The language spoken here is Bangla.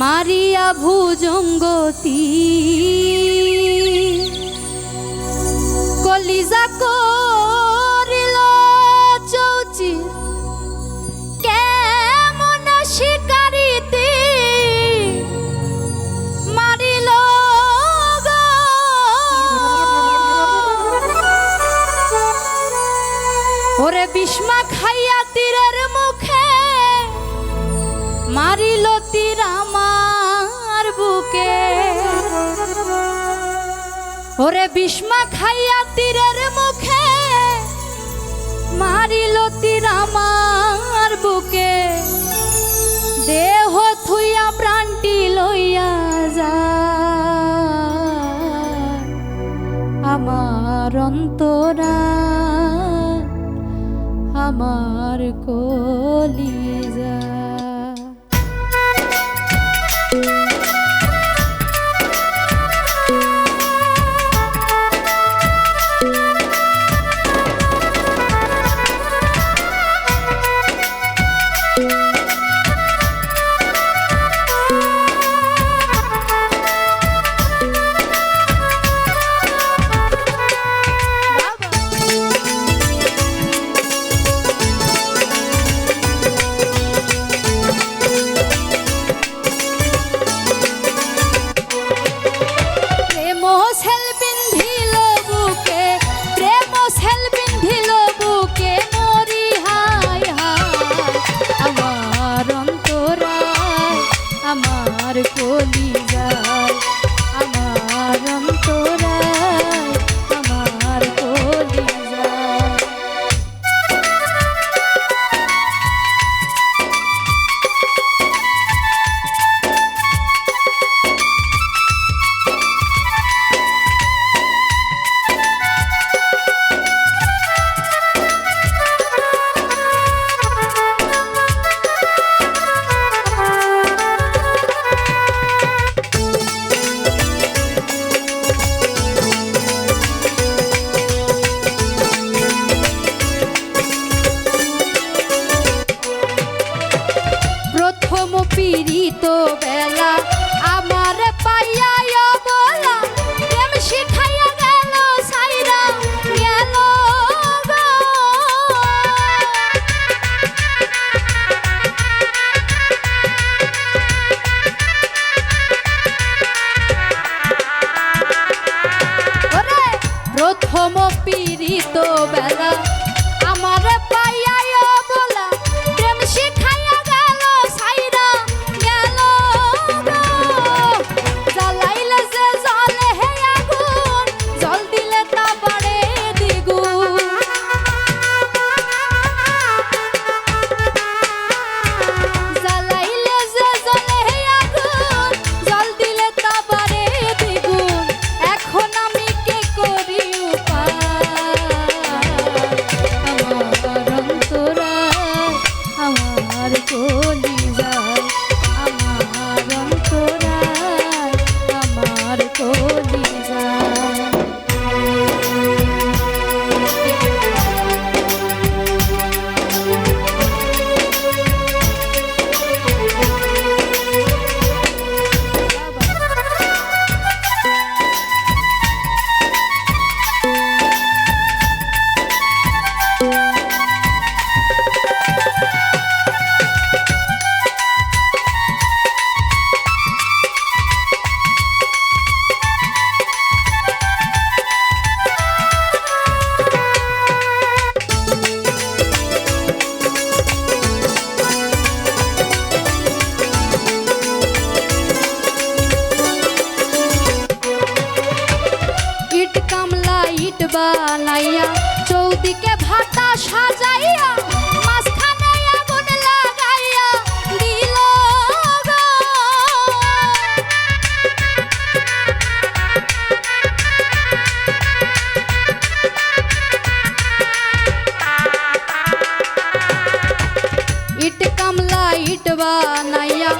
মারিয়া ভুজঙ্গতি। কলিজা কো হারিল তীর আমার বুকে। ওরে বিষ্মা খাইয়া তীরের মুখে মারিল তীর আমার বুকে। দেহ থুইয়া প্রাণটি লইয়া যা আমার অন্তরা, আমার কলিজা। বেলা বানাইয়া চৌদিকে ভাতা সাজাইয়া মাঝখানে আগুন লাগাইয়া বানাইয়া